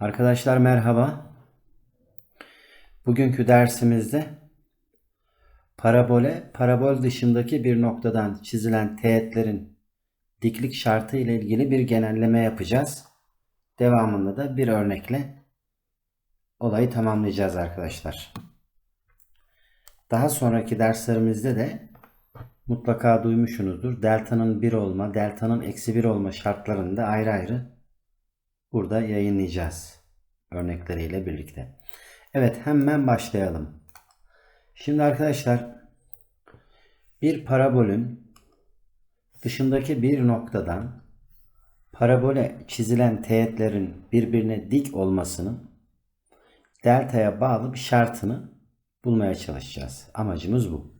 Arkadaşlar merhaba. Bugünkü dersimizde parabole, parabol dışındaki bir noktadan çizilen teğetlerin diklik şartı ile ilgili bir genelleme yapacağız. Devamında da bir örnekle olayı tamamlayacağız arkadaşlar. Daha sonraki derslerimizde de mutlaka duymuşsunuzdur. Delta'nın 1 olma, delta'nın eksi 1 olma şartlarını da ayrı ayrı burada yayınlayacağız. Örnekleriyle birlikte. Evet hemen başlayalım. Şimdi arkadaşlar bir parabolün dışındaki bir noktadan parabole çizilen teğetlerin birbirine dik olmasının delta'ya bağlı bir şartını bulmaya çalışacağız. Amacımız bu.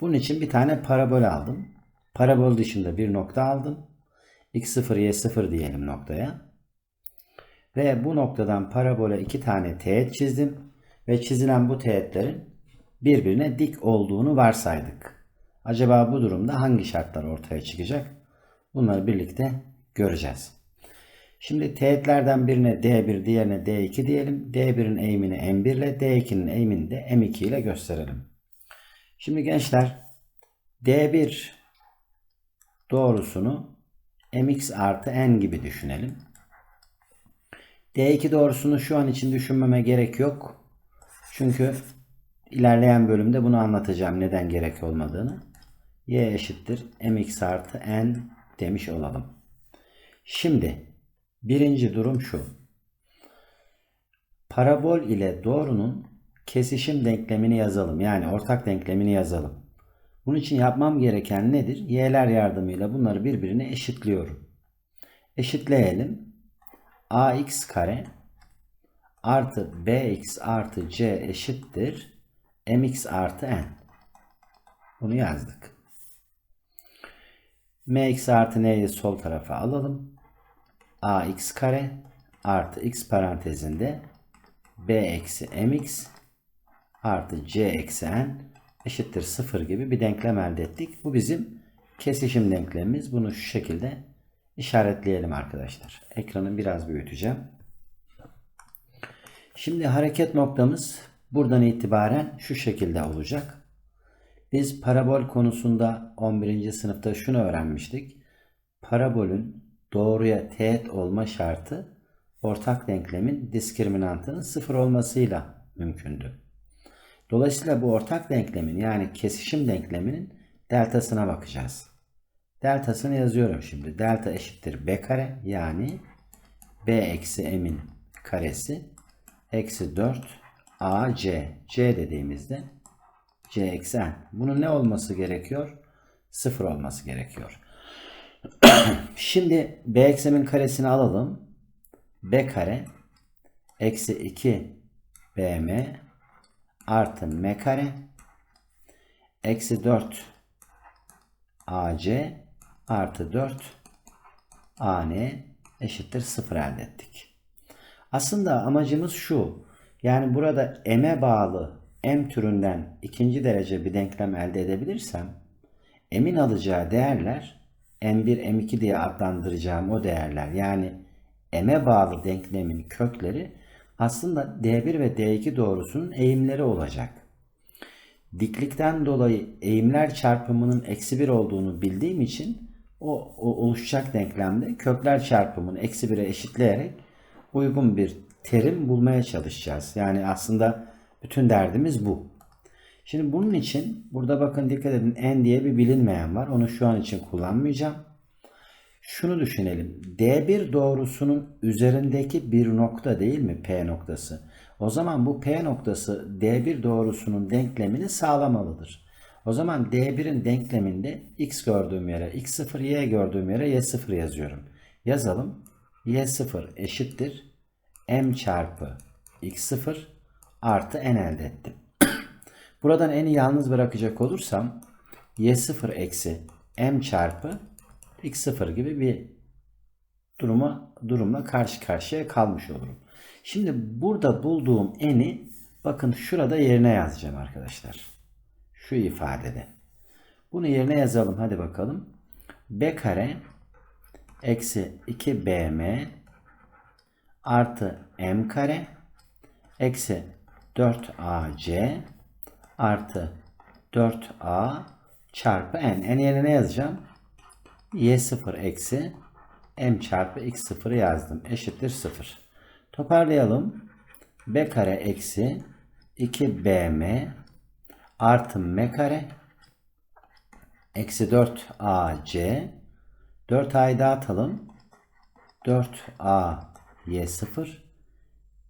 Bunun için bir tane parabol aldım. Parabol dışında bir nokta aldım. x0 y0 diyelim noktaya. Ve bu noktadan parabole iki tane teğet çizdim. Ve çizilen bu teğetlerin birbirine dik olduğunu varsaydık. Acaba bu durumda hangi şartlar ortaya çıkacak? Bunları birlikte göreceğiz. Şimdi teğetlerden birine D1 diğerine D2 diyelim. D1'in eğimini M1 ile D2'nin eğimini de M2 ile gösterelim. Şimdi gençler D1 doğrusunu mx artı n gibi düşünelim. D2 doğrusunu şu an için düşünmeme gerek yok. Çünkü ilerleyen bölümde bunu anlatacağım neden gerek olmadığını. y eşittir mx artı n demiş olalım. Şimdi birinci durum şu. Parabol ile doğrunun kesişim denklemini yazalım. Yani ortak denklemini yazalım. Bunun için yapmam gereken nedir? Y'ler yardımıyla bunları birbirine eşitliyorum. Eşitleyelim. Ax kare artı bx artı c eşittir mx artı n. Bunu yazdık. mx artı n'yi sol tarafa alalım. ax kare artı x parantezinde b eksi mx artı c eksi n eşittir 0 gibi bir denklem elde ettik. Bu bizim kesişim denklemimiz. Bunu şu şekilde işaretleyelim arkadaşlar. Ekranı biraz büyüteceğim. Şimdi hareket noktamız buradan itibaren şu şekilde olacak. Biz parabol konusunda 11. sınıfta şunu öğrenmiştik. Parabolün doğruya teğet olma şartı ortak denklemin diskriminantının sıfır olmasıyla mümkündü. Dolayısıyla bu ortak denklemin yani kesişim denkleminin deltasına bakacağız. Deltasını yazıyorum şimdi. Delta eşittir b kare yani b eksi m'in karesi eksi 4 ac c dediğimizde c eksi n. Bunun ne olması gerekiyor? Sıfır olması gerekiyor. Şimdi b eksi m'in karesini alalım. b kare eksi 2 bm artı m kare eksi 4 ac artı 4 an eşittir 0 elde ettik. Aslında amacımız şu. Yani burada m'e bağlı m türünden ikinci derece bir denklem elde edebilirsem m'in alacağı değerler m1 m2 diye adlandıracağım o değerler yani m'e bağlı denklemin kökleri aslında D1 ve D2 doğrusunun eğimleri olacak. Diklikten dolayı eğimler çarpımının eksi 1 olduğunu bildiğim için o, o oluşacak denklemde kökler çarpımını eksi 1'e eşitleyerek uygun bir terim bulmaya çalışacağız. Yani aslında bütün derdimiz bu. Şimdi bunun için burada bakın dikkat edin n diye bir bilinmeyen var. Onu şu an için kullanmayacağım. Şunu düşünelim. D1 doğrusunun üzerindeki bir nokta değil mi P noktası? O zaman bu P noktası D1 doğrusunun denklemini sağlamalıdır. O zaman D1'in denkleminde x gördüğüm yere x0, y gördüğüm yere y0 yazıyorum. Yazalım. y0 eşittir m çarpı x0 artı n elde ettim. Buradan n'i yalnız bırakacak olursam y0 eksi m çarpı x0 gibi bir duruma durumla karşı karşıya kalmış olurum. Şimdi burada bulduğum n'i bakın şurada yerine yazacağım arkadaşlar. Şu ifadede. Bunu yerine yazalım. Hadi bakalım. b kare eksi 2bm artı m kare eksi 4ac artı 4a çarpı n. n yerine ne yazacağım? y0 eksi m çarpı x0 yazdım. Eşittir 0. Toparlayalım. b kare eksi 2bm artı m kare eksi 4ac 4a'yı dağıtalım. 4a y0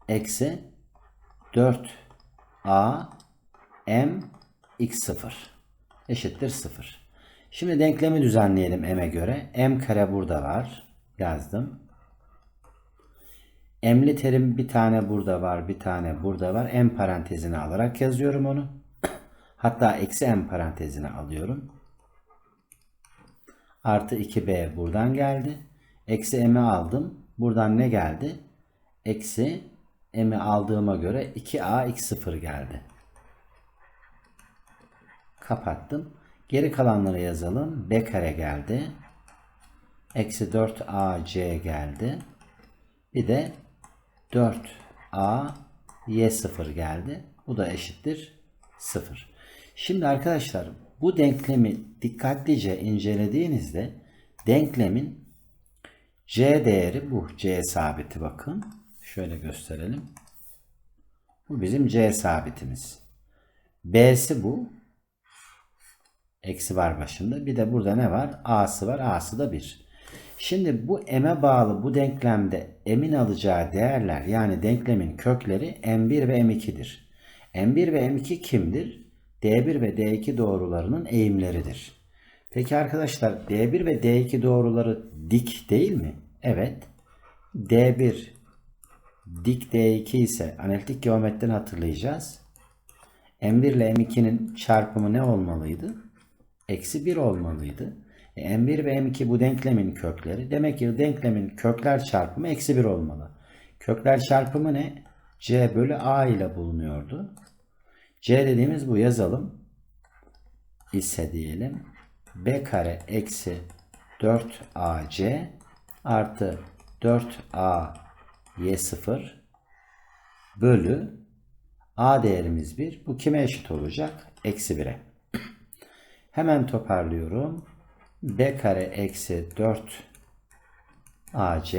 eksi 4a m x0 eşittir 0. Şimdi denklemi düzenleyelim m'e göre. m kare burada var. Yazdım. M'li terim bir tane burada var, bir tane burada var. M parantezine alarak yazıyorum onu. Hatta eksi M parantezine alıyorum. Artı 2B buradan geldi. Eksi M'i aldım. Buradan ne geldi? Eksi M'i aldığıma göre 2A x0 geldi. Kapattım. Geri kalanları yazalım. B kare geldi. Eksi 4AC geldi. Bir de 4A Y0 geldi. Bu da eşittir 0. Şimdi arkadaşlar bu denklemi dikkatlice incelediğinizde denklemin C değeri bu. C sabiti bakın. Şöyle gösterelim. Bu bizim C sabitimiz. B'si bu. Eksi var başında. Bir de burada ne var? A'sı var. A'sı da 1. Şimdi bu m'e bağlı bu denklemde m'in alacağı değerler yani denklemin kökleri m1 ve m2'dir. m1 ve m2 kimdir? D1 ve d2 doğrularının eğimleridir. Peki arkadaşlar d1 ve d2 doğruları dik değil mi? Evet. d1 dik d2 ise analitik geometriden hatırlayacağız. m1 ile m2'nin çarpımı ne olmalıydı? Eksi 1 olmalıydı. E, M1 ve M2 bu denklemin kökleri. Demek ki denklemin kökler çarpımı eksi 1 olmalı. Kökler çarpımı ne? C bölü A ile bulunuyordu. C dediğimiz bu yazalım. ise diyelim. B kare eksi 4AC artı 4A Y0 bölü A değerimiz 1. Bu kime eşit olacak? Eksi 1'e. Hemen toparlıyorum b kare eksi 4 ac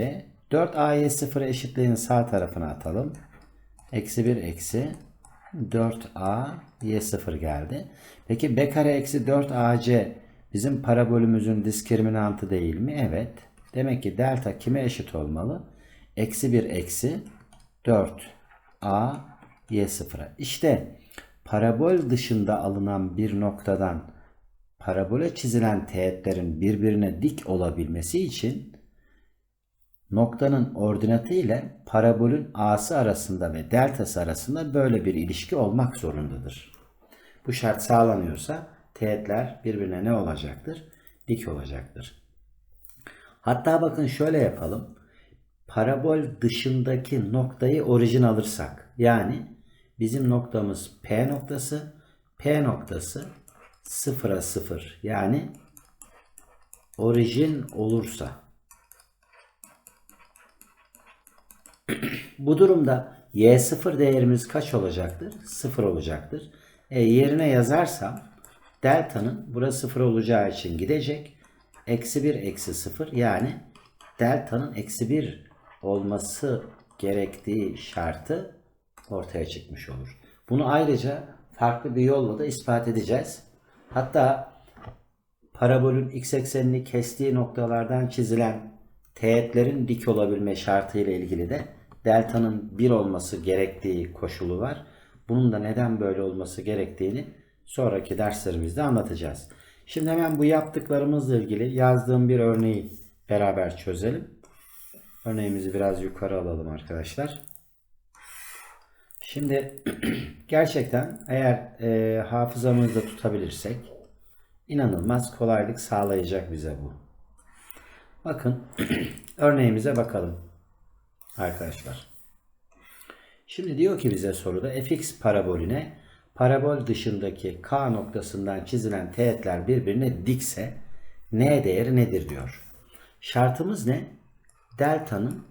4a'yı 0'a eşitliğin sağ tarafına atalım. Eksi 1 eksi 4a y 0 geldi. Peki b kare eksi 4 ac bizim parabolümüzün diskriminantı değil mi? Evet. Demek ki delta kime eşit olmalı? Eksi 1 eksi 4 a y 0'a. İşte parabol dışında alınan bir noktadan parabole çizilen teğetlerin birbirine dik olabilmesi için noktanın ordinatı ile parabolün a'sı arasında ve deltası arasında böyle bir ilişki olmak zorundadır. Bu şart sağlanıyorsa teğetler birbirine ne olacaktır? Dik olacaktır. Hatta bakın şöyle yapalım. Parabol dışındaki noktayı orijin alırsak yani bizim noktamız P noktası, P noktası sıfıra sıfır yani orijin olursa bu durumda y0 değerimiz kaç olacaktır? 0 olacaktır. E, yerine yazarsam delta'nın burası 0 olacağı için gidecek. Eksi 1 eksi 0 yani delta'nın eksi 1 olması gerektiği şartı ortaya çıkmış olur. Bunu ayrıca farklı bir yolla da ispat edeceğiz. Hatta parabolün x eksenini kestiği noktalardan çizilen teğetlerin dik olabilme şartı ile ilgili de delta'nın 1 olması gerektiği koşulu var. Bunun da neden böyle olması gerektiğini sonraki derslerimizde anlatacağız. Şimdi hemen bu yaptıklarımızla ilgili yazdığım bir örneği beraber çözelim. Örneğimizi biraz yukarı alalım arkadaşlar. Şimdi gerçekten eğer e, hafızamızda tutabilirsek inanılmaz kolaylık sağlayacak bize bu. Bakın örneğimize bakalım arkadaşlar. Şimdi diyor ki bize soruda fx parabolüne parabol dışındaki k noktasından çizilen teğetler birbirine dikse n değeri nedir diyor. Şartımız ne? Delta'nın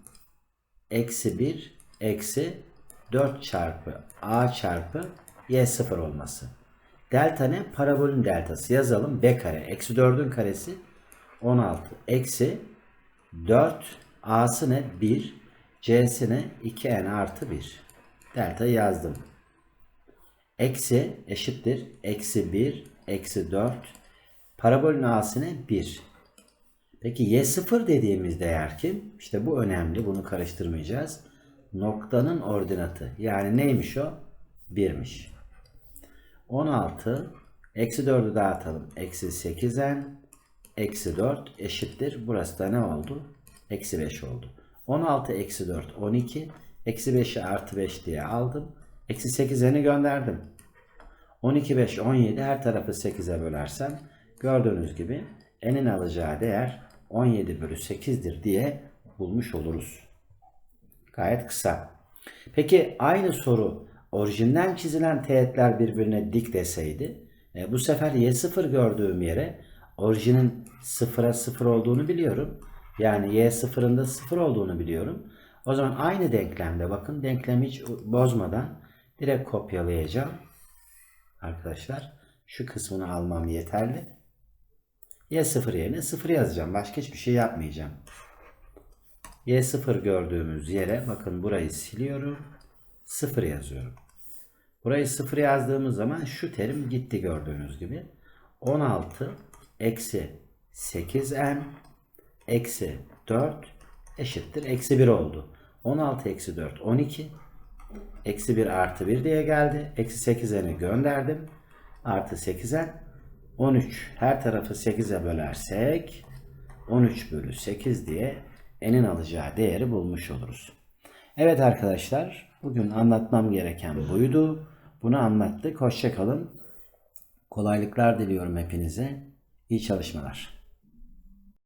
eksi 1 eksi 4 çarpı a çarpı y sıfır olması. Delta ne? Parabolün deltası. Yazalım. B kare. Eksi 4'ün karesi 16. Eksi 4 a'sı ne? 1. c'si ne? 2n artı 1. Delta yazdım. Eksi eşittir. Eksi 1 eksi 4. Parabolün a'sı ne? 1. Peki y0 dediğimiz değer kim? İşte bu önemli. Bunu karıştırmayacağız. Noktanın ordinatı. Yani neymiş o? 1'miş. 16 eksi 4'ü dağıtalım. Eksi 8n eksi 4 eşittir. Burası da ne oldu? Eksi 5 oldu. 16 eksi 4 12 eksi 5'i artı 5 diye aldım. Eksi 8n'i gönderdim. 12 5 17 her tarafı 8'e bölersem gördüğünüz gibi n'in alacağı değer 17 bölü 8'dir diye bulmuş oluruz. Gayet kısa. Peki aynı soru orijinden çizilen teğetler birbirine dik deseydi e, bu sefer y0 gördüğüm yere orijinin 0'a 0 olduğunu biliyorum. Yani y0'ın da 0 olduğunu biliyorum. O zaman aynı denklemde bakın denklemi hiç bozmadan direkt kopyalayacağım. Arkadaşlar şu kısmını almam yeterli. Y0 yerine 0 yazacağım. Başka hiçbir şey yapmayacağım. Y0 gördüğümüz yere bakın burayı siliyorum. 0 yazıyorum. Burayı 0 yazdığımız zaman şu terim gitti gördüğünüz gibi. 16 eksi 8n eksi 4 eşittir. Eksi 1 oldu. 16 eksi 4 12 eksi 1 artı 1 diye geldi. Eksi 8n'i gönderdim. Artı 8n 13 her tarafı 8'e bölersek 13 bölü 8 diye n'in alacağı değeri bulmuş oluruz. Evet arkadaşlar bugün anlatmam gereken buydu. Bunu anlattık. Hoşçakalın. Kolaylıklar diliyorum hepinize. İyi çalışmalar.